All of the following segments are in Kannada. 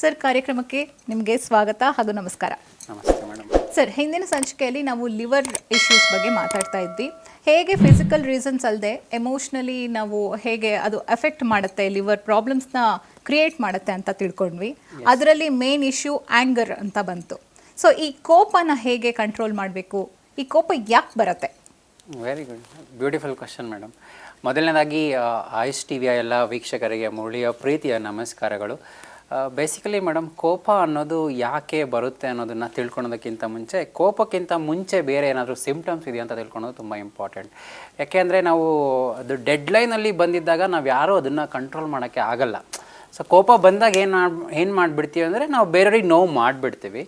ಸರ್ ಕಾರ್ಯಕ್ರಮಕ್ಕೆ ನಿಮಗೆ ಸ್ವಾಗತ ಹಾಗೂ ನಮಸ್ಕಾರ. ನಮಸ್ತೆ ಮೇಡಮ್. ಸರ್ ಹಿಂದಿನ ಸಂಚಿಕೆಯಲ್ಲಿ ನಾವು ಲಿವರ್ ಇಶ್ಯೂಸ್ ಬಗ್ಗೆ ಮಾತಾಡ್ತಾ ಇದ್ವಿ. ಹೇಗೆ ಫಿಸಿಕಲ್ ರೀಸನ್ಸ್ ಅಲ್ಲದೆ ಎಮೋಷ್ನಲಿ ನಾವು ಹೇಗೆ ಅದು ಎಫೆಕ್ಟ್ ಮಾಡುತ್ತೆ ಲಿವರ್ ಪ್ರಾಬ್ಲಮ್ಸ್ನ ಕ್ರಿಯೇಟ್ ಮಾಡುತ್ತೆ ಅಂತ ತಿಳ್ಕೊಂಡ್ವಿ. ಅದರಲ್ಲಿ ಮೇನ್ ಇಶ್ಯೂ ಆ್ಯಂಗರ್ ಅಂತ ಬಂತು. ಸೊ ಈ ಕೋಪನ ಹೇಗೆ ಕಂಟ್ರೋಲ್ ಮಾಡಬೇಕು? ಈ ಕೋಪ ಯಾಕೆ ಬರುತ್ತೆ? Very good beautiful question madam ಮೊದಲನೇದಾಗಿ ಆಯುಷ್ ಟಿ ವಿಯ ಎಲ್ಲ ವೀಕ್ಷಕರಿಗೆ ಮುರಳಿಯ ಪ್ರೀತಿಯ ನಮಸ್ಕಾರಗಳು. ಬೇಸಿಕಲಿ ಮೇಡಮ್ ಕೋಪ ಅನ್ನೋದು ಯಾಕೆ ಬರುತ್ತೆ ಅನ್ನೋದನ್ನು ತಿಳ್ಕೊಳೋದಕ್ಕಿಂತ ಮುಂಚೆ ಕೋಪಕ್ಕಿಂತ ಮುಂಚೆ ಬೇರೆ ಏನಾದರೂ ಸಿಂಪ್ಟಮ್ಸ್ ಇದೆಯಾ ಅಂತ ತಿಳ್ಕೊಳೋದು ತುಂಬ ಇಂಪಾರ್ಟೆಂಟ್ ಯಾಕೆಂದರೆ ನಾವು ಅದು ಡೆಡ್ಲೈನಲ್ಲಿ ಬಂದಿದ್ದಾಗ ನಾವು ಯಾರೂ ಅದನ್ನು ಕಂಟ್ರೋಲ್ ಮಾಡೋಕ್ಕೆ ಆಗಲ್ಲ. ಸೊ ಕೋಪ ಬಂದಾಗ ಏನು ಏನು ಮಾಡಿಬಿಡ್ತೀವಿ ಅಂದರೆ ನಾವು ಬೇರೆಯವ್ರಿಗೆ ನೋವು ಮಾಡಿಬಿಡ್ತೀವಿ.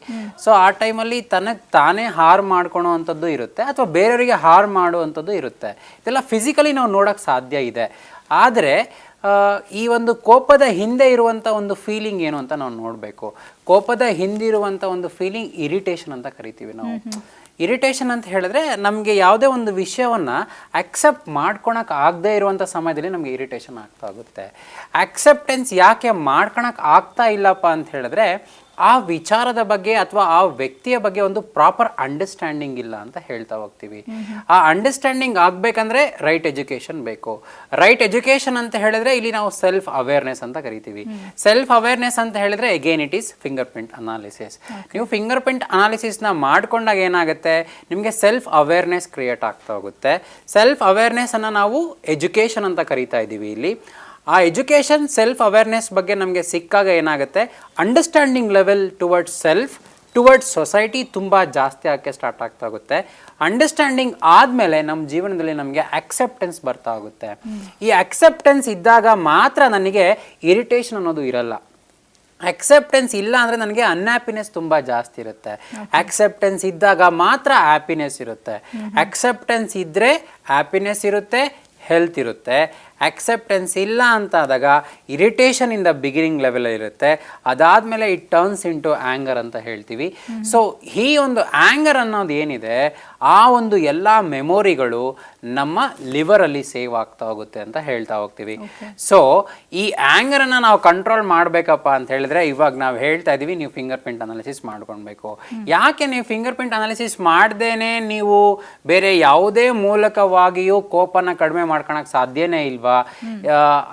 ಸೊ ಆ ಟೈಮಲ್ಲಿ ತನಗೆ ತಾನೇ ಹಾರ್ ಮಾಡ್ಕೊಳೋ ಅಂಥದ್ದು ಇರುತ್ತೆ ಅಥವಾ ಬೇರೆಯವರಿಗೆ ಹಾರ್ ಮಾಡುವಂಥದ್ದು ಇರುತ್ತೆ. ಇದೆಲ್ಲ ಫಿಸಿಕಲಿ ನಾವು ನೋಡೋಕ್ಕೆ ಸಾಧ್ಯ ಇದೆ. ಆದರೆ ಈ ಒಂದು ಕೋಪದ ಹಿಂದೆ ಇರುವಂಥ ಒಂದು ಫೀಲಿಂಗ್ ಏನು ಅಂತ ನಾವು ನೋಡಬೇಕು. ಕೋಪದ ಹಿಂದಿರುವಂಥ ಒಂದು ಫೀಲಿಂಗ್ ಇರಿಟೇಷನ್ ಅಂತ ಕರಿತೀವಿ ನಾವು. ಇರಿಟೇಷನ್ ಅಂತ ಹೇಳಿದ್ರೆ ನಮಗೆ ಯಾವುದೇ ಒಂದು ವಿಷಯವನ್ನು ಅಕ್ಸೆಪ್ಟ್ ಮಾಡ್ಕೊಳಕ್ಕೆ ಆಗದೇ ಇರುವಂಥ ಸಮಯದಲ್ಲಿ ನಮಗೆ ಇರಿಟೇಷನ್ ಆಗ್ತಾ ಹೋಗುತ್ತೆ. ಅಕ್ಸೆಪ್ಟೆನ್ಸ್ ಯಾಕೆ ಮಾಡ್ಕೊಳಕ್ಕೆ ಆಗ್ತಾ ಇಲ್ಲಪ್ಪ ಅಂತ ಹೇಳಿದ್ರೆ ಆ ವಿಚಾರದ ಬಗ್ಗೆ ಅಥವಾ ಆ ವ್ಯಕ್ತಿಯ ಬಗ್ಗೆ ಒಂದು ಪ್ರಾಪರ್ ಅಂಡರ್ಸ್ಟ್ಯಾಂಡಿಂಗ್ ಇಲ್ಲ ಅಂತ ಹೇಳ್ತಾ ಹೋಗ್ತೀವಿ. ಆ ಅಂಡರ್ಸ್ಟ್ಯಾಂಡಿಂಗ್ ಆಗ್ಬೇಕಂದ್ರೆ ರೈಟ್ ಎಜುಕೇಶನ್ ಬೇಕು. ರೈಟ್ ಎಜುಕೇಶನ್ ಅಂತ ಹೇಳಿದ್ರೆ ಇಲ್ಲಿ ನಾವು ಸೆಲ್ಫ್ ಅವೇರ್ನೆಸ್ ಅಂತ ಕರಿತೀವಿ. ಸೆಲ್ಫ್ ಅವೇರ್ನೆಸ್ ಅಂತ ಹೇಳಿದ್ರೆ again it is fingerprint analysis ನೀವು ಫಿಂಗರ್ ಪ್ರಿಂಟ್ ಅನಾಲಿಸಿಸ್ನ ಮಾಡ್ಕೊಂಡಾಗ ಏನಾಗುತ್ತೆ? ನಿಮಗೆ ಸೆಲ್ಫ್ ಅವೇರ್ನೆಸ್ ಕ್ರಿಯೇಟ್ ಆಗ್ತಾ ಹೋಗುತ್ತೆ. ಸೆಲ್ಫ್ ಅವೇರ್ನೆಸ್ ಅನ್ನ ನಾವು ಎಜುಕೇಶನ್ ಅಂತ ಕರಿತಾ ಇದ್ದೀವಿ ಇಲ್ಲಿ. ಆ ಎಜುಕೇಷನ್ ಸೆಲ್ಫ್ ಅವೇರ್ನೆಸ್ ಬಗ್ಗೆ ನಮಗೆ ಸಿಕ್ಕಾಗ ಏನಾಗುತ್ತೆ? Understanding level towards self towards society ತುಂಬ ಜಾಸ್ತಿ ಆಗಕ್ಕೆ ಸ್ಟಾರ್ಟ್ ಆಗ್ತಾ ಹೋಗುತ್ತೆ ಅಂಡರ್ಸ್ಟ್ಯಾಂಡಿಂಗ್ ಆದಮೇಲೆ ನಮ್ಮ ಜೀವನದಲ್ಲಿ ನಮಗೆ ಅಕ್ಸೆಪ್ಟೆನ್ಸ್ ಬರ್ತಾ ಹೋಗುತ್ತೆ ಈ ಅಕ್ಸೆಪ್ಟೆನ್ಸ್ ಇದ್ದಾಗ ಮಾತ್ರ ನನಗೆ ಇರಿಟೇಷನ್ ಅನ್ನೋದು ಇರಲ್ಲ. ಅಕ್ಸೆಪ್ಟೆನ್ಸ್ ಇಲ್ಲ ಅಂದರೆ ನನಗೆ ಅನ್ಹ್ಯಾಪಿನೆಸ್ ತುಂಬ ಜಾಸ್ತಿ ಇರುತ್ತೆ. ಅಕ್ಸೆಪ್ಟೆನ್ಸ್ ಇದ್ದಾಗ ಮಾತ್ರ ಹ್ಯಾಪಿನೆಸ್ ಇರುತ್ತೆ. ಅಕ್ಸೆಪ್ಟೆನ್ಸ್ ಇದ್ದರೆ ಹ್ಯಾಪಿನೆಸ್ ಇರುತ್ತೆ ಹೆಲ್ತ್ ಇರುತ್ತೆ. ಅಕ್ಸೆಪ್ಟೆನ್ಸ್ ಇಲ್ಲ ಅಂತ ಆದಾಗ ಇರಿಟೇಷನ್ ಇಂದ ಬಿಗಿನಿಂಗ್ ಲೆವೆಲ್ ಇರುತ್ತೆ. ಅದಾದ್ಮೇಲೆ it turns into anger ಅಂತ ಹೇಳ್ತೀವಿ. ಸೊ ಈ ಒಂದು ಆ್ಯಂಗರ್ ಅನ್ನೋದು ಏನಿದೆ ಆ ಒಂದು ಎಲ್ಲ ಮೆಮೊರಿಗಳು ನಮ್ಮ ಲಿವರಲ್ಲಿ ಸೇವ್ ಆಗ್ತಾ ಹೋಗುತ್ತೆ ಅಂತ ಹೇಳ್ತಾ ಹೋಗ್ತೀವಿ. ಸೊ ಈ ಆ್ಯಂಗರನ್ನು ನಾವು ಕಂಟ್ರೋಲ್ ಮಾಡಬೇಕಪ್ಪ ಅಂತ ಹೇಳಿದ್ರೆ ಇವಾಗ ನಾವು ಹೇಳ್ತಾ ಇದೀವಿ ನೀವು ಫಿಂಗರ್ ಪ್ರಿಂಟ್ ಅನಾಲಿಸಿಸ್ ಮಾಡ್ಕೊಳ್ಬೇಕು ಯಾಕೆ ನೀವು ಫಿಂಗರ್ ಪ್ರಿಂಟ್ ಅನಾಲಿಸಿಸ್ ಮಾಡ್ದೇನೆ ನೀವು ಬೇರೆ ಯಾವುದೇ ಮೂಲಕವಾಗಿಯೂ ಕೋಪನ ಕಡಿಮೆ ಮಾಡ್ಕೊಳಕ್ ಸಾಧ್ಯನೇ ಇಲ್ವಾ?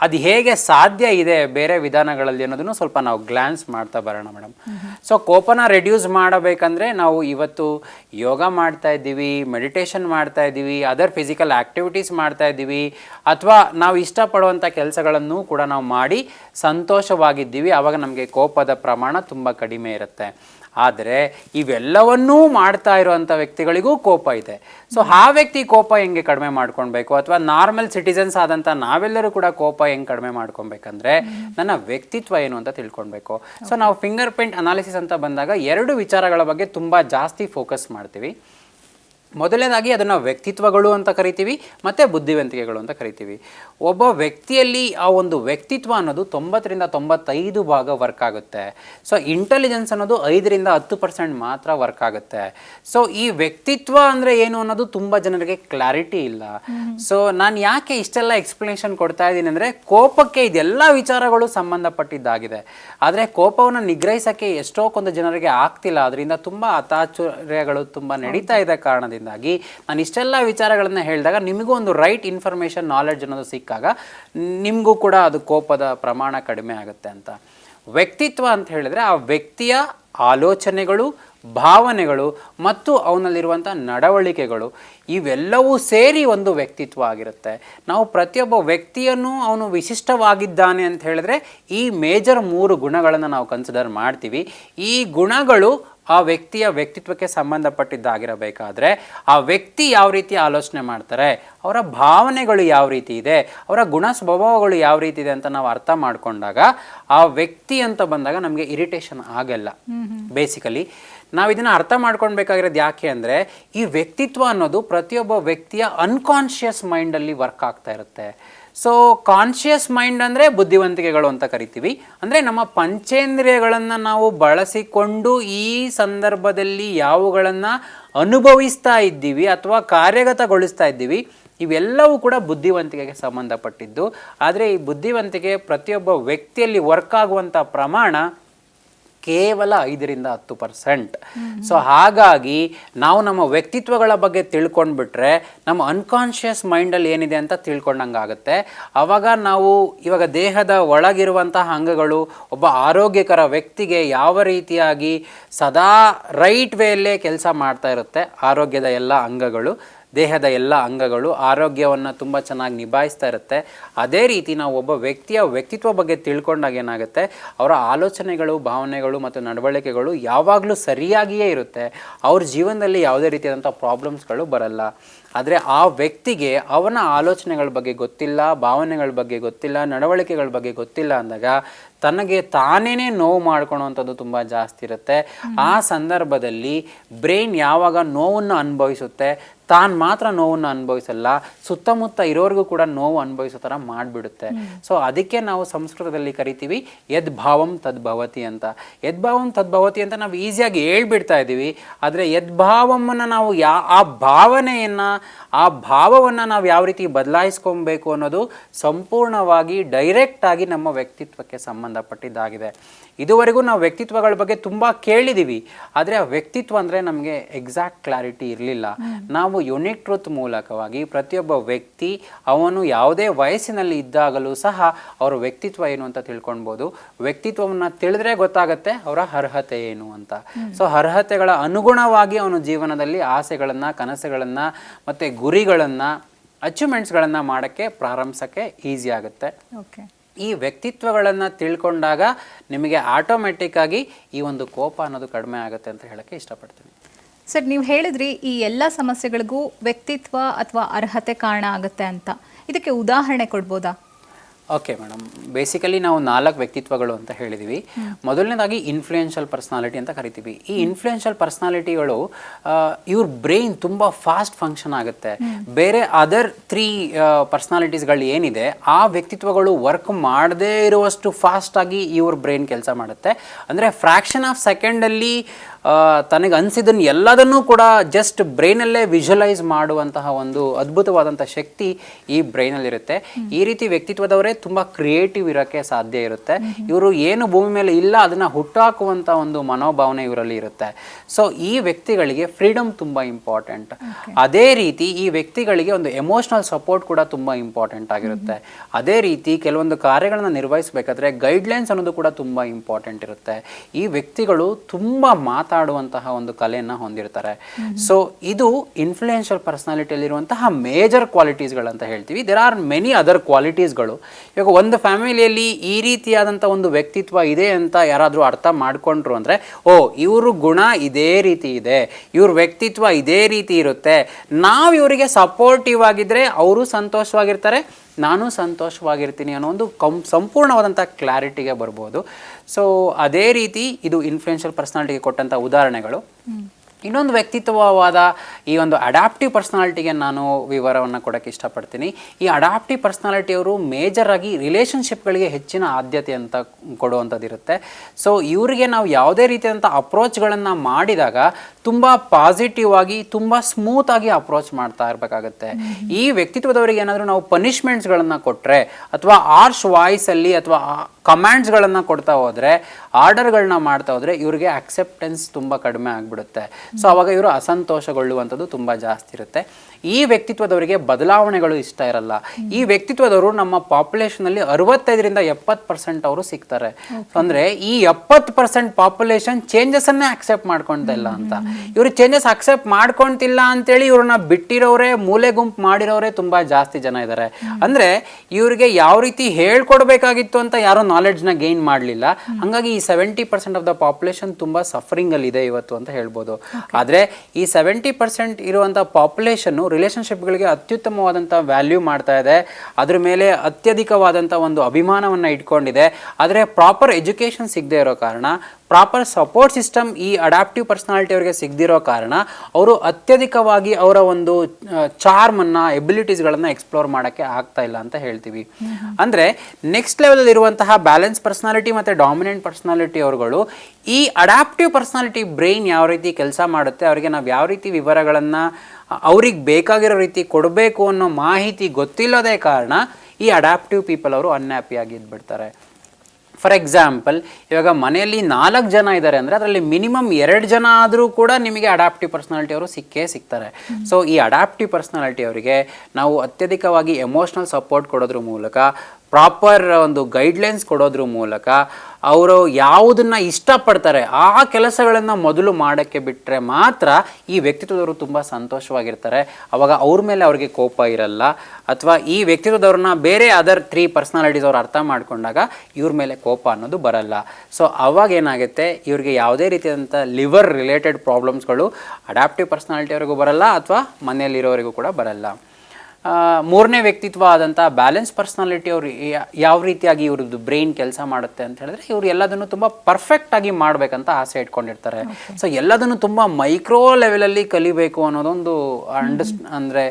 ಅದು ಹೇಗೆ ಸಾಧ್ಯ ಇದೆ ಬೇರೆ ವಿಧಾನಗಳಲ್ಲಿ ಅನ್ನೋದನ್ನು ಸ್ವಲ್ಪ ನಾವು ಗ್ಲಾನ್ಸ್ ಮಾಡ್ತಾ ಬರೋಣ ಮೇಡಮ್. ಸೊ ಕೋಪನ ರೆಡ್ಯೂಸ್ ಮಾಡಬೇಕಂದ್ರೆ ನಾವು ಇವತ್ತು ಯೋಗ ಮಾಡ್ತಾ ಇದ್ದೀವಿ ಮೆಡಿಟೇಷನ್ ಮಾಡ್ತಾ ಇದ್ದೀವಿ ಅದರ್ ಫಿಸಿಕಲ್ ಆಕ್ಟಿವಿಟೀಸ್ ಮಾಡ್ತಾ ಇದ್ದೀವಿ ಅಥವಾ ನಾವು ಇಷ್ಟಪಡುವಂಥ ಕೆಲಸಗಳನ್ನು ಕೂಡ ನಾವು ಮಾಡಿ ಸಂತೋಷವಾಗಿದ್ದೀವಿ. ಆವಾಗ ನಮಗೆ ಕೋಪದ ಪ್ರಮಾಣ ತುಂಬ ಕಡಿಮೆ ಇರುತ್ತೆ. ಆದರೆ ಇವೆಲ್ಲವನ್ನೂ ಮಾಡ್ತಾ ಇರುವಂಥ ವ್ಯಕ್ತಿಗಳಿಗೂ ಕೋಪ ಇದೆ. ಸೊ ಆ ವ್ಯಕ್ತಿ ಕೋಪ ಹೆಂಗೆ ಕಡಿಮೆ ಮಾಡ್ಕೊಳ್ಬೇಕು? ಅಥವಾ ನಾರ್ಮಲ್ ಸಿಟಿಸನ್ಸ್ ಆದಂಥ ನಾವೆಲ್ಲರೂ ಕೂಡ ಕೋಪ ಹೆಂಗೆ ಕಡಿಮೆ ಮಾಡ್ಕೊಬೇಕಂದ್ರೆ ನನ್ನ ವ್ಯಕ್ತಿತ್ವ ಏನು ಅಂತ ತಿಳ್ಕೊಳ್ಬೇಕು. ಸೊ ನಾವು ಫಿಂಗರ್ ಪ್ರಿಂಟ್ ಅನಾಲಿಸಿಸ್ ಅಂತ ಬಂದಾಗ ಎರಡು ವಿಚಾರಗಳ ಬಗ್ಗೆ ತುಂಬ ಜಾಸ್ತಿ ಫೋಕಸ್ ಮಾಡ್ತೀವಿ. ಮೊದಲನೇದಾಗಿ ಅದನ್ನು ವ್ಯಕ್ತಿತ್ವಗಳು ಅಂತ ಕರಿತೀವಿ ಮತ್ತು ಬುದ್ಧಿವಂತಿಕೆಗಳು ಅಂತ ಕರಿತೀವಿ. ಒಬ್ಬ ವ್ಯಕ್ತಿಯಲ್ಲಿ ಆ ಒಂದು ವ್ಯಕ್ತಿತ್ವ ಅನ್ನೋದು ತೊಂಬತ್ತರಿಂದ ತೊಂಬತ್ತೈದು ಭಾಗ ವರ್ಕ್ ಆಗುತ್ತೆ. ಸೊ ಇಂಟೆಲಿಜೆನ್ಸ್ ಅನ್ನೋದು ಐದರಿಂದ ಹತ್ತು ಪರ್ಸೆಂಟ್ ಮಾತ್ರ ವರ್ಕ್ ಆಗುತ್ತೆ. ಸೊ ಈ ವ್ಯಕ್ತಿತ್ವ ಅಂದರೆ ಏನು ಅನ್ನೋದು ತುಂಬ ಜನರಿಗೆ ಕ್ಲಾರಿಟಿ ಇಲ್ಲ. ಸೊ ನಾನು ಯಾಕೆ ಇಷ್ಟೆಲ್ಲ ಎಕ್ಸ್ಪ್ಲನೇಷನ್ ಕೊಡ್ತಾ ಇದ್ದೀನಿ ಅಂದರೆ ಕೋಪಕ್ಕೆ ಇದೆಲ್ಲ ವಿಚಾರಗಳು ಸಂಬಂಧಪಟ್ಟಿದ್ದಾಗಿದೆ. ಆದರೆ ಕೋಪವನ್ನು ನಿಗ್ರಹಿಸೋಕ್ಕೆ ಎಷ್ಟೋ ಕೊಂದು ಜನರಿಗೆ ಆಗ್ತಿಲ್ಲ. ಅದರಿಂದ ತುಂಬ ಅತಾಚುರ್ಯಗಳು ತುಂಬ ನಡೀತಾ ಇದೆ ಕಾರಣದಿಂದಾಗಿ ನಾನು ಇಷ್ಟೆಲ್ಲ ವಿಚಾರಗಳನ್ನು ಹೇಳಿದಾಗ ನಿಮಗೂ ಒಂದು ರೈಟ್ ಇನ್ಫಾರ್ಮೇಷನ್ ನಾಲೆಡ್ಜ್ ಅನ್ನೋದು ಸಿಕ್ಕಾಗ ನಿಮಗೂ ಕೂಡ ಅದು ಕೋಪದ ಪ್ರಮಾಣ ಕಡಿಮೆ ಆಗುತ್ತೆ ಅಂತ. ವ್ಯಕ್ತಿತ್ವ ಅಂತ ಹೇಳಿದ್ರೆ ಆ ವ್ಯಕ್ತಿಯ ಆಲೋಚನೆಗಳು, ಭಾವನೆಗಳು ಮತ್ತು ಅವನಲ್ಲಿರುವಂಥ ನಡವಳಿಕೆಗಳು ಇವೆಲ್ಲವೂ ಸೇರಿ ಒಂದು ವ್ಯಕ್ತಿತ್ವ ಆಗಿರುತ್ತೆ. ನಾವು ಪ್ರತಿಯೊಬ್ಬ ವ್ಯಕ್ತಿಯನ್ನು ಅವನು ವಿಶಿಷ್ಟವಾಗಿದ್ದಾನೆ ಅಂತ ಹೇಳಿದ್ರೆ ಈ ಮೇಜರ್ ಮೂರು ಗುಣಗಳನ್ನು ನಾವು ಕನ್ಸಿಡರ್ ಮಾಡ್ತೀವಿ. ಈ ಗುಣಗಳು ಆ ವ್ಯಕ್ತಿಯ ವ್ಯಕ್ತಿತ್ವಕ್ಕೆ ಸಂಬಂಧಪಟ್ಟಿದ್ದಾಗಿರಬೇಕಾದ್ರೆ ಆ ವ್ಯಕ್ತಿ ಯಾವ ರೀತಿ ಆಲೋಚನೆ ಮಾಡ್ತಾರೆ ಅವರ ಭಾವನೆಗಳು ಯಾವ ರೀತಿ ಇದೆ ಅವರ ಗುಣ ಸ್ವಭಾವಗಳು ಯಾವ ರೀತಿ ಇದೆ ಅಂತ ನಾವು ಅರ್ಥ ಮಾಡಿಕೊಂಡಾಗ ಆ ವ್ಯಕ್ತಿ ಅಂತ ಬಂದಾಗ ನಮಗೆ ಇರಿಟೇಷನ್ ಆಗಲ್ಲ. ಬೇಸಿಕಲಿ ನಾವು ಇದನ್ನು ಅರ್ಥ ಮಾಡ್ಕೊಳ್ಬೇಕಾಗಿರೋದು ಯಾಕೆ ಅಂದರೆ ಈ ವ್ಯಕ್ತಿತ್ವ ಅನ್ನೋದು ಪ್ರತಿಯೊಬ್ಬ ವ್ಯಕ್ತಿಯ ಅನ್ಕಾನ್ಷಿಯಸ್ ಮೈಂಡಲ್ಲಿ ವರ್ಕ್ ಆಗ್ತಾ ಇರುತ್ತೆ. ಸೊ ಕಾನ್ಷಿಯಸ್ ಮೈಂಡ್ ಅಂದರೆ ಬುದ್ಧಿವಂತಿಕೆಗಳು ಅಂತ ಕರಿತೀವಿ. ಅಂದರೆ ನಮ್ಮ ಪಂಚೇಂದ್ರಿಯಗಳನ್ನು ನಾವು ಬಳಸಿಕೊಂಡು ಈ ಸಂದರ್ಭದಲ್ಲಿ ಯಾವುಗಳನ್ನು ಅನುಭವಿಸ್ತಾ ಇದ್ದೀವಿ ಅಥವಾ ಕಾರ್ಯಗತಗೊಳಿಸ್ತಾ ಇದ್ದೀವಿ, ಇವೆಲ್ಲವೂ ಕೂಡ ಬುದ್ಧಿವಂತಿಕೆಗೆ ಸಂಬಂಧಪಟ್ಟಿದ್ದು. ಆದರೆ ಈ ಬುದ್ಧಿವಂತಿಕೆ ಪ್ರತಿಯೊಬ್ಬ ವ್ಯಕ್ತಿಯಲ್ಲಿ ವರ್ಕ್ ಆಗುವಂಥ ಪ್ರಮಾಣ ಕೇವಲ ಐದರಿಂದ ಹತ್ತು ಪರ್ಸೆಂಟ್. ಸೊ ಹಾಗಾಗಿ ನಾವು ನಮ್ಮ ವ್ಯಕ್ತಿತ್ವಗಳ ಬಗ್ಗೆ ತಿಳ್ಕೊಂಡ್ಬಿಟ್ರೆ ನಮ್ಮ ಅನ್ಕಾನ್ಷಿಯಸ್ ಮೈಂಡಲ್ಲಿ ಏನಿದೆ ಅಂತ ತಿಳ್ಕೊಂಡಂಗಾಗುತ್ತೆ ಆವಾಗ ನಾವು ಇವಾಗ ದೇಹದ ಒಳಗಿರುವಂತಹ ಅಂಗಗಳು ಒಬ್ಬ ಆರೋಗ್ಯಕರ ವ್ಯಕ್ತಿಗೆ ಯಾವ ರೀತಿಯಾಗಿ ಸದಾ ರೈಟ್ ವೇಯಲ್ಲೇ ಕೆಲಸ ಮಾಡ್ತಾ ಇರುತ್ತೆ ಆರೋಗ್ಯದ ಎಲ್ಲ ಅಂಗಗಳು. ದೇಹದ ಎಲ್ಲ ಅಂಗಗಳು ಆರೋಗ್ಯವನ್ನು ತುಂಬ ಚೆನ್ನಾಗಿ ನಿಭಾಯಿಸ್ತಾ ಇರುತ್ತೆ. ಅದೇ ರೀತಿ ನಾವು ಒಬ್ಬ ವ್ಯಕ್ತಿಯ ವ್ಯಕ್ತಿತ್ವ ಬಗ್ಗೆ ತಿಳ್ಕೊಂಡಾಗ ಏನಾಗುತ್ತೆ? ಅವರ ಆಲೋಚನೆಗಳು, ಭಾವನೆಗಳು ಮತ್ತು ನಡವಳಿಕೆಗಳು ಯಾವಾಗಲೂ ಸರಿಯಾಗಿಯೇ ಇರುತ್ತೆ. ಅವ್ರ ಜೀವನದಲ್ಲಿ ಯಾವುದೇ ರೀತಿಯಾದಂಥ ಪ್ರಾಬ್ಲಮ್ಸ್ಗಳು ಬರಲ್ಲ. ಆದರೆ ಆ ವ್ಯಕ್ತಿಗೆ ಅವನ ಆಲೋಚನೆಗಳ ಬಗ್ಗೆ ಗೊತ್ತಿಲ್ಲ, ಭಾವನೆಗಳ ಬಗ್ಗೆ ಗೊತ್ತಿಲ್ಲ, ನಡವಳಿಕೆಗಳ ಬಗ್ಗೆ ಗೊತ್ತಿಲ್ಲ ಅಂದಾಗ ತನಗೆ ತಾನೇ ನೋವು ಮಾಡ್ಕೊಳ್ಳೋವಂಥದ್ದು ತುಂಬ ಜಾಸ್ತಿ ಇರುತ್ತೆ. ಆ ಸಂದರ್ಭದಲ್ಲಿ ಬ್ರೈನ್ ಯಾವಾಗ ನೋವನ್ನು ಅನುಭವಿಸುತ್ತೆ ತಾನು ಮಾತ್ರ ನೋವನ್ನು ಅನುಭವಿಸಲ್ಲ ಸುತ್ತಮುತ್ತ ಇರೋರಿಗೂ ಕೂಡ ನೋವು ಅನುಭವಿಸೋ ಥರ ಮಾಡಿಬಿಡುತ್ತೆ. ಸೊ ಅದಕ್ಕೆ ನಾವು ಸಂಸ್ಕೃತದಲ್ಲಿ ಕರಿತೀವಿ ಯದ್ಭಾವಂ ತದ್ಭವತಿ ಅಂತ. ಯದ್ಭಾವಂ ತದ್ಭವತಿ ಅಂತ ನಾವು ಈಸಿಯಾಗಿ ಹೇಳ್ಬಿಡ್ತಾ ಇದ್ದೀವಿ ಆದರೆ ಯದ್ಭಾವಮನ್ನು ನಾವು ಯಾ ಆ ಭಾವನೆಯನ್ನು ಆ ಭಾವವನ್ನು ನಾವು ಯಾವ ರೀತಿ ಬದಲಾಯಿಸ್ಕೊಬೇಕು ಅನ್ನೋದು ಸಂಪೂರ್ಣವಾಗಿ ಡೈರೆಕ್ಟಾಗಿ ನಮ್ಮ ವ್ಯಕ್ತಿತ್ವಕ್ಕೆ ಸಂಬಂಧಪಟ್ಟಿದ್ದಾಗಿದೆ. ಇದುವರೆಗೂ ನಾವು ವ್ಯಕ್ತಿತ್ವಗಳ ಬಗ್ಗೆ ತುಂಬ ಕೇಳಿದ್ದೀವಿ ಆದರೆ ಆ ವ್ಯಕ್ತಿತ್ವ ಅಂದರೆ ನಮಗೆ ಎಕ್ಸಾಕ್ಟ್ ಕ್ಲಾರಿಟಿ ಇರಲಿಲ್ಲ. ನಾವು ಯುನಿಕ್ ಟ್ರೂತ್ ಮೂಲಕವಾಗಿ ಪ್ರತಿಯೊಬ್ಬ ವ್ಯಕ್ತಿ ಅವನು ಯಾವುದೇ ವಯಸ್ಸಿನಲ್ಲಿ ಇದ್ದಾಗಲೂ ಸಹ ಅವರ ವ್ಯಕ್ತಿತ್ವ ಏನು ಅಂತ ತಿಳ್ಕೊಳ್ಬೋದು. ವ್ಯಕ್ತಿತ್ವವನ್ನು ತಿಳಿದ್ರೆ ಗೊತ್ತಾಗುತ್ತೆ ಅವರ ಅರ್ಹತೆ ಏನು ಅಂತ. ಸೊ ಅರ್ಹತೆಗಳ ಅನುಗುಣವಾಗಿ ಅವನು ಜೀವನದಲ್ಲಿ ಆಸೆಗಳನ್ನು ಕನಸುಗಳನ್ನು ಮತ್ತು ಗುರಿಗಳನ್ನು ಅಚೀವ್ಮೆಂಟ್ಸ್ಗಳನ್ನು ಮಾಡೋಕ್ಕೆ ಪ್ರಾರಂಭಿಸೋಕ್ಕೆ ಈಸಿ ಆಗುತ್ತೆ. ಓಕೆ ಈ ವ್ಯಕ್ತಿತ್ವಗಳನ್ನು ತಿಳ್ಕೊಂಡಾಗ ನಿಮಗೆ ಆಟೋಮೆಟಿಕ್ಕಾಗಿ ಈ ಒಂದು ಕೋಪ ಅನ್ನೋದು ಕಡಿಮೆ ಆಗುತ್ತೆ ಅಂತ ಹೇಳೋಕ್ಕೆ ಇಷ್ಟಪಡ್ತೀನಿ. ಸರ್, ನೀವು ಹೇಳಿದ್ರಿ ಈ ಎಲ್ಲ ಸಮಸ್ಯೆಗಳಿಗೂ ವ್ಯಕ್ತಿತ್ವ ಅಥವಾ ಅರ್ಹತೆ ಕಾರಣ ಆಗುತ್ತೆ ಅಂತ. ಇದಕ್ಕೆ ಉದಾಹರಣೆ ಕೊಡ್ಬೋದಾ? ಓಕೆ ಮೇಡಮ್ ಬೇಸಿಕಲಿ ನಾವು ನಾಲ್ಕು ವ್ಯಕ್ತಿತ್ವಗಳು ಅಂತ ಹೇಳಿದ್ದೀವಿ ಮೊದಲನೇದಾಗಿ ಇನ್ಫ್ಲೂಯೆನ್ಷಿಯಲ್ ಪರ್ಸ್ನಾಲಿಟಿ ಅಂತ ಕರಿತೀವಿ. ಈ ಇನ್ಫ್ಲೂಯೆನ್ಷಿಯಲ್ ಪರ್ಸ್ನಾಲಿಟಿಗಳು ಇವ್ರ ಬ್ರೈನ್ ತುಂಬ ಫಾಸ್ಟ್ ಫಂಕ್ಷನ್ ಆಗುತ್ತೆ. ಬೇರೆ ಅದರ್ ತ್ರೀ ಪರ್ಸ್ನಾಲಿಟೀಸ್ಗಳು ಏನಿದೆ, ಆ ವ್ಯಕ್ತಿತ್ವಗಳು ವರ್ಕ್ ಮಾಡದೇ ಇರುವಷ್ಟು ಫಾಸ್ಟಾಗಿ ಇವ್ರ ಬ್ರೈನ್ ಕೆಲಸ ಮಾಡುತ್ತೆ. ಅಂದರೆ ಫ್ರ್ಯಾಕ್ಷನ್ ಆಫ್ ಸೆಕೆಂಡಲ್ಲಿ ತನಗೆ ಅನಿಸಿದನ್ನು ಎಲ್ಲದನ್ನೂ ಕೂಡ ಜಸ್ಟ್ ಬ್ರೈನಲ್ಲೇ ವಿಜುವಲೈಸ್ ಮಾಡುವಂತಹ ಒಂದು ಅದ್ಭುತವಾದಂಥ ಶಕ್ತಿ ಈ ಬ್ರೈನಲ್ಲಿರುತ್ತೆ ಈ ರೀತಿ ವ್ಯಕ್ತಿತ್ವದವರೇ ತುಂಬ ಕ್ರಿಯೇಟಿವ್ ಇರೋಕ್ಕೆ ಸಾಧ್ಯ ಇರುತ್ತೆ. ಇವರು ಏನು ಭೂಮಿ ಮೇಲೆ ಇಲ್ಲ ಅದನ್ನು ಹುಟ್ಟಾಕುವಂಥ ಒಂದು ಮನೋಭಾವನೆ ಇವರಲ್ಲಿ ಇರುತ್ತೆ. ಸೊ ಈ ವ್ಯಕ್ತಿಗಳಿಗೆ ಫ್ರೀಡಮ್ ತುಂಬ ಇಂಪಾರ್ಟೆಂಟ್ ಅದೇ ರೀತಿ ಈ ವ್ಯಕ್ತಿಗಳಿಗೆ ಒಂದು ಎಮೋಷ್ನಲ್ ಸಪೋರ್ಟ್ ಕೂಡ ತುಂಬ ಇಂಪಾರ್ಟೆಂಟ್ ಆಗಿರುತ್ತೆ. ಅದೇ ರೀತಿ ಕೆಲವೊಂದು ಕಾರ್ಯಗಳನ್ನು ನಿರ್ವಹಿಸಬೇಕಾದ್ರೆ ಗೈಡ್ಲೈನ್ಸ್ ಅನ್ನೋದು ಕೂಡ ತುಂಬ ಇಂಪಾರ್ಟೆಂಟ್ ಇರುತ್ತೆ. ಈ ವ್ಯಕ್ತಿಗಳು ತುಂಬ ಮಾತಾಡುವಂತಹ ಒಂದು ಕಲೆಯನ್ನು ಹೊಂದಿರ್ತಾರೆ. ಸೊ ಇದು ಇನ್ಫ್ಲೂಯೆನ್ಷಿಯಲ್ ಪರ್ಸನಾಲಿಟಿಯಲ್ಲಿರುವಂತಹ ಮೇಜರ್ ಕ್ವಾಲಿಟೀಸ್ಗಳಂತ ಹೇಳ್ತೀವಿ. ದೇರ್ ಆರ್ ಮೆನಿ ಅದರ್ ಕ್ವಾಲಿಟೀಸ್ಗಳು ಇವಾಗ ಒಂದು ಫ್ಯಾಮಿಲಿಯಲ್ಲಿ ಈ ರೀತಿಯಾದಂಥ ಒಂದು ವ್ಯಕ್ತಿತ್ವ ಇದೆ ಅಂತ ಯಾರಾದರೂ ಅರ್ಥ ಮಾಡಿಕೊಂಡ್ರು ಅಂದರೆ, ಓ, ಇವರು ಗುಣ ಇದೇ ರೀತಿ ಇದೆ, ಇವ್ರ ವ್ಯಕ್ತಿತ್ವ ಇದೇ ರೀತಿ ಇರುತ್ತೆ, ನಾವು ಇವರಿಗೆ ಸಪೋರ್ಟಿವ್ ಆಗಿದ್ದರೆ ಅವರು ಸಂತೋಷವಾಗಿರ್ತಾರೆ, ನಾನು ಸಂತೋಷವಾಗಿರ್ತೀನಿ ಅನ್ನೋ ಒಂದು ಕಂ ಸಂಪೂರ್ಣವಾದಂಥ ಕ್ಲಾರಿಟಿಗೆ ಬರ್ಬೋದು. ಸೊ ಅದೇ ರೀತಿ ಇದು ಇನ್ಫ್ಲೂಯೆನ್ಷಿಯಲ್ ಪರ್ಸನಾಲಿಟಿಗೆ ಕೊಟ್ಟಂಥ ಉದಾಹರಣೆಗಳು. ಇನ್ನೊಂದು ವ್ಯಕ್ತಿತ್ವವಾದ ಈ ಒಂದು ಅಡಾಪ್ಟಿವ್ ಪರ್ಸ್ನಾಲಿಟಿಗೆ ನಾನು ವಿವರವನ್ನು ಕೊಡೋಕ್ಕೆ ಇಷ್ಟಪಡ್ತೀನಿ. ಈ ಅಡಾಪ್ಟಿವ್ ಪರ್ಸ್ನಾಲಿಟಿಯವರು ಮೇಜರ್ ಆಗಿ ರಿಲೇಷನ್ಶಿಪ್ಗಳಿಗೆ ಹೆಚ್ಚಿನ ಆದ್ಯತೆ ಅಂತ ಕೊಡುವಂಥದ್ದಿರುತ್ತೆ ಸೊ ಇವರಿಗೆ ನಾವು ಯಾವುದೇ ರೀತಿಯಾದಂಥ ಅಪ್ರೋಚ್ಗಳನ್ನು ಮಾಡಿದಾಗ ತುಂಬ ಪಾಸಿಟಿವ್ ಆಗಿ, ತುಂಬ ಸ್ಮೂತ್ ಆಗಿ ಅಪ್ರೋಚ್ ಮಾಡ್ತಾ ಇರಬೇಕಾಗುತ್ತೆ. ಈ ವ್ಯಕ್ತಿತ್ವದವರಿಗೆ ಏನಾದರೂ ನಾವು ಪನಿಷ್ಮೆಂಟ್ಸ್ಗಳನ್ನು ಕೊಟ್ಟರೆ ಅಥವಾ ಆರ್ಶ್ ವಾಯ್ಸಲ್ಲಿ ಅಥವಾ ಕಮ್ಯಾಂಡ್ಸ್ಗಳನ್ನು ಕೊಡ್ತಾ ಹೋದರೆ ಆರ್ಡರ್ಗಳನ್ನ ಮಾಡ್ತಾ ಹೋದರೆ ಇವರಿಗೆ ಅಕ್ಸೆಪ್ಟೆನ್ಸ್ ತುಂಬ ಕಡಿಮೆ ಆಗಿಬಿಡುತ್ತೆ. ಸೊ ಅವಾಗ ಇವರು ಅಸಂತೋಷಗೊಳ್ಳುವಂಥದ್ದು ತುಂಬ ಜಾಸ್ತಿ ಇರುತ್ತೆ. ಈ ವ್ಯಕ್ತಿತ್ವದವರಿಗೆ ಬದಲಾವಣೆಗಳು ಇಷ್ಟ ಇರಲ್ಲ. ಈ ವ್ಯಕ್ತಿತ್ವದವರು ನಮ್ಮ ಪಾಪ್ಯುಲೇಷನಲ್ಲಿ ಅರವತ್ತೈದರಿಂದ ಎಪ್ಪತ್ತು ಪರ್ಸೆಂಟ್ ಅವರು ಸಿಗ್ತಾರೆ. ಅಂದರೆ ಈ ಎಪ್ಪತ್ತು ಪರ್ಸೆಂಟ್ ಪಾಪ್ಯುಲೇಷನ್ ಚೇಂಜಸನ್ನೇ ಅಕ್ಸೆಪ್ಟ್ ಮಾಡ್ಕೊಳ್ತಾ ಇಲ್ಲ ಅಂತ. ಇವರು ಚೇಂಜಸ್ ಅಕ್ಸೆಪ್ಟ್ ಮಾಡ್ಕೊಳ್ತಿಲ್ಲ ಅಂತೇಳಿ ಇವ್ರನ್ನ ಬಿಟ್ಟಿರೋರೇ ಮೂಲೆ ಗುಂಪು ಮಾಡಿರೋರೆ ತುಂಬ ಜಾಸ್ತಿ ಜನ ಇದ್ದಾರೆ ಅಂದರೆ ಇವರಿಗೆ ಯಾವ ರೀತಿ ಹೇಳ್ಕೊಡ್ಬೇಕಾಗಿತ್ತು ಅಂತ ಯಾರೋ ನಾಲೆಡ್ಜ್ನ ಗೈನ್ ಮಾಡಲಿಲ್ಲ. ಹಂಗಾಗಿ ಈ seventy percent of the population ತುಂಬ ಸಫರಿಂಗಲ್ಲಿ ಇದೆ ಇವತ್ತು ಅಂತ ಹೇಳ್ಬೋದು. ಆದರೆ ಈ ಸೆವೆಂಟಿ ಪರ್ಸೆಂಟ್ ಇರುವಂಥ ಪಾಪ್ಯುಲೇಷನ್ನು ರಿಲೇಷನ್ಶಿಪ್ಗಳಿಗೆ ಅತ್ಯುತ್ತಮವಾದಂಥ ವ್ಯಾಲ್ಯೂ ಮಾಡ್ತಾ ಇದೆ. ಅದ್ರ ಮೇಲೆ ಅತ್ಯಧಿಕವಾದಂಥ ಒಂದು ಅಭಿಮಾನವನ್ನು ಇಟ್ಕೊಂಡಿದೆ. ಆದರೆ ಪ್ರಾಪರ್ ಎಜುಕೇಷನ್ ಸಿಗದೆ ಇರೋ ಕಾರಣ ಪ್ರಾಪರ್ ಸಪೋರ್ಟ್ ಸಿಸ್ಟಮ್ ಈ ಅಡಾಪ್ಟಿವ್ ಪರ್ಸ್ನಾಲಿಟಿ ಅವರಿಗೆ ಸಿಗದಿರೋ ಕಾರಣ ಅವರು ಅತ್ಯಧಿಕವಾಗಿ ಅವರ ಒಂದು ಚಾರ್ಮನ್ನು ಎಬಿಲಿಟೀಸ್ಗಳನ್ನು ಎಕ್ಸ್ಪ್ಲೋರ್ ಮಾಡೋಕ್ಕೆ ಆಗ್ತಾ ಇಲ್ಲ ಅಂತ ಹೇಳ್ತೀವಿ. ಅಂದರೆ ನೆಕ್ಸ್ಟ್ ಲೆವೆಲಲ್ಲಿ ಇರುವಂತಹ ಬ್ಯಾಲೆನ್ಸ್ ಪರ್ಸ್ನಾಲಿಟಿ ಮತ್ತು ಡಾಮಿನೆಂಟ್ ಪರ್ಸ್ನಾಲಿಟಿ ಅವರುಗಳು ಈ ಅಡಾಪ್ಟಿವ್ ಪರ್ಸ್ನಾಲಿಟಿ ಬ್ರೈನ್ ಯಾವ ರೀತಿ ಕೆಲಸ ಮಾಡುತ್ತೆ, ಅವರಿಗೆ ನಾವು ಯಾವ ರೀತಿ ವಿವರಗಳನ್ನು, ಅವ್ರಿಗೆ ಬೇಕಾಗಿರೋ ರೀತಿ ಕೊಡಬೇಕು ಅನ್ನೋ ಮಾಹಿತಿ ಗೊತ್ತಿಲ್ಲದೇ ಕಾರಣ ಈ ಅಡಾಪ್ಟಿವ್ ಪೀಪಲ್ ಅವರು ಅನ್ಹ್ಯಾಪಿಯಾಗಿ ಇದ್ಬಿಡ್ತಾರೆ. ಫಾರ್ ಎಕ್ಸಾಂಪಲ್ ಇವಾಗ ಮನೆಯಲ್ಲಿ ನಾಲ್ಕು ಜನ ಇದ್ದಾರೆ ಅಂದರೆ ಅದರಲ್ಲಿ ಮಿನಿಮಮ್ ಎರಡು ಜನ ಆದರೂ ಕೂಡ ನಿಮಗೆ ಅಡಾಪ್ಟಿವ್ ಪರ್ಸ್ನಾಲಿಟಿ ಅವರು ಸಿಕ್ಕೇ ಸಿಗ್ತಾರೆ. ಸೊ ಈ ಅಡಾಪ್ಟಿವ್ ಪರ್ಸ್ನಾಲಿಟಿ ಅವರಿಗೆ ನಾವು ಅತ್ಯಧಿಕವಾಗಿ ಎಮೋಷ್ನಲ್ ಸಪೋರ್ಟ್ ಕೊಡೋದ್ರ ಮೂಲಕ ಪ್ರಾಪರ್ ಒಂದು ಗೈಡ್ಲೈನ್ಸ್ ಕೊಡೋದ್ರ ಮೂಲಕ ಅವರು ಯಾವುದನ್ನ ಇಷ್ಟಪಡ್ತಾರೆ, ಆ ಕೆಲಸಗಳನ್ನು ಮೊದಲು ಮಾಡೋಕ್ಕೆ ಬಿಟ್ಟರೆ ಮಾತ್ರ ಈ ವ್ಯಕ್ತಿತ್ವದವರು ತುಂಬ ಸಂತೋಷವಾಗಿರ್ತಾರೆ. ಅವಾಗ ಅವ್ರ ಮೇಲೆ ಅವ್ರಿಗೆ ಕೋಪ ಇರಲ್ಲ. ಅಥವಾ ಈ ವ್ಯಕ್ತಿತ್ವದವ್ರನ್ನ ಬೇರೆ ಅದರ್ ತ್ರೀ ಪರ್ಸ್ನಾಲಿಟೀಸ್ ಅವ್ರು ಅರ್ಥ ಮಾಡಿಕೊಂಡಾಗ ಇವ್ರ ಮೇಲೆ ಕೋಪ ಅನ್ನೋದು ಬರಲ್ಲ. ಸೊ, ಅವಾಗ ಏನಾಗುತ್ತೆ, ಇವ್ರಿಗೆ ಯಾವುದೇ ರೀತಿಯಾದಂಥ ಲಿವರ್ ರಿಲೇಟೆಡ್ ಪ್ರಾಬ್ಲಮ್ಸ್ಗಳು ಅಡಾಪ್ಟಿವ್ ಪರ್ಸ್ನಾಲಿಟಿಯವರೆಗೂ ಬರಲ್ಲ ಅಥವಾ ಮನೆಯಲ್ಲಿರೋರಿಗೂ ಕೂಡ ಬರಲ್ಲ. ಮೂರನೇ ವ್ಯಕ್ತಿತ್ವ ಆದಂಥ ಬ್ಯಾಲೆನ್ಸ್ ಪರ್ಸ್ನಾಲಿಟಿ ಅವರು ಯಾವ ರೀತಿಯಾಗಿ ಇವ್ರದ್ದು ಬ್ರೈನ್ ಕೆಲಸ ಮಾಡುತ್ತೆ ಅಂತ ಹೇಳಿದ್ರೆ ಇವ್ರು ಎಲ್ಲದನ್ನು ತುಂಬ ಪರ್ಫೆಕ್ಟ್ ಆಗಿ ಮಾಡ್ಬೇಕಂತ ಆಸೆ ಇಟ್ಕೊಂಡಿರ್ತಾರೆ. ಸೊ ಎಲ್ಲದನ್ನು ತುಂಬ ಮೈಕ್ರೋ ಲೆವೆಲಲ್ಲಿ ಕಲಿಬೇಕು ಅನ್ನೋದೊಂದು ಅಂಡರ್ಸ್ ಅಂದರೆ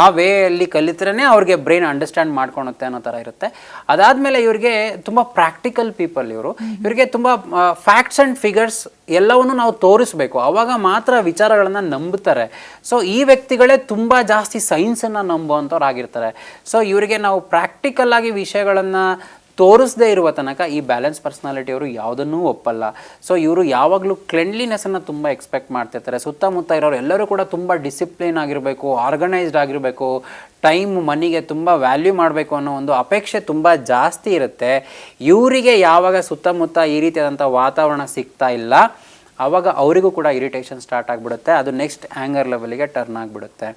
ಆ ವೇಯಲ್ಲಿ ಕಲಿತ್ರೇ ಅವ್ರಿಗೆ ಬ್ರೈನ್ ಅಂಡರ್ಸ್ಟ್ಯಾಂಡ್ ಮಾಡ್ಕೊಳುತ್ತೆ ಅನ್ನೋ ಥರ ಇರುತ್ತೆ. ಅದಾದಮೇಲೆ ಇವ್ರಿಗೆ ತುಂಬ ಪ್ರಾಕ್ಟಿಕಲ್ ಪೀಪಲ್ ಇವರು. ಇವರಿಗೆ ತುಂಬ ಫ್ಯಾಕ್ಟ್ಸ್ ಆ್ಯಂಡ್ ಫಿಗರ್ಸ್ ಎಲ್ಲವನ್ನು ನಾವು ತೋರಿಸ್ಬೇಕು. ಆವಾಗ ಮಾತ್ರ ವಿಚಾರಗಳನ್ನು ನಂಬುತ್ತಾರೆ. ಸೊ ಈ ವ್ಯಕ್ತಿಗಳೇ ತುಂಬ ಜಾಸ್ತಿ ಸೈನ್ಸನ್ನು ನಂಬುವಂಥವ್ರು ಆಗಿರ್ತಾರೆ ಸೊ ಇವರಿಗೆ ನಾವು ಪ್ರಾಕ್ಟಿಕಲ್ ಆಗಿ ವಿಷಯಗಳನ್ನು ತೋರಿಸದೇ ಇರುವ ತನಕ ಈ ಬ್ಯಾಲೆನ್ಸ್ ಪರ್ಸ್ನಾಲಿಟಿ ಅವರು ಯಾವುದನ್ನೂ ಒಪ್ಪಲ್ಲ. ಸೊ ಇವರು ಯಾವಾಗಲೂ ಕ್ಲೆನ್ಲಿನೆಸ್ಸನ್ನು ತುಂಬ ಎಕ್ಸ್ಪೆಕ್ಟ್ ಮಾಡ್ತಿರ್ತಾರೆ. ಸುತ್ತಮುತ್ತ ಇರೋರು ಎಲ್ಲರೂ ಕೂಡ ತುಂಬ ಡಿಸಿಪ್ಲಿನ್ ಆಗಿರಬೇಕು ಆರ್ಗನೈಸ್ಡ್ ಆಗಿರಬೇಕು ಟೈಮ್ ಮನಿಗೆ ತುಂಬ ವ್ಯಾಲ್ಯೂ ಮಾಡಬೇಕು ಅನ್ನೋ ಒಂದು ಅಪೇಕ್ಷೆ ತುಂಬ ಜಾಸ್ತಿ ಇರುತ್ತೆ. ಇವರಿಗೆ ಯಾವಾಗ ಸುತ್ತಮುತ್ತ ಈ ರೀತಿಯಾದಂಥ ವಾತಾವರಣ ಸಿಗ್ತಾ ಇಲ್ಲ ಆವಾಗ ಅವರಿಗೂ ಕೂಡ ಇರಿಟೇಷನ್ ಸ್ಟಾರ್ಟ್ ಆಗಿಬಿಡುತ್ತೆ. ಅದು ನೆಕ್ಸ್ಟ್ ಆ್ಯಂಗರ್ ಲೆವೆಲಿಗೆ ಟರ್ನ್ ಆಗಿಬಿಡುತ್ತೆ.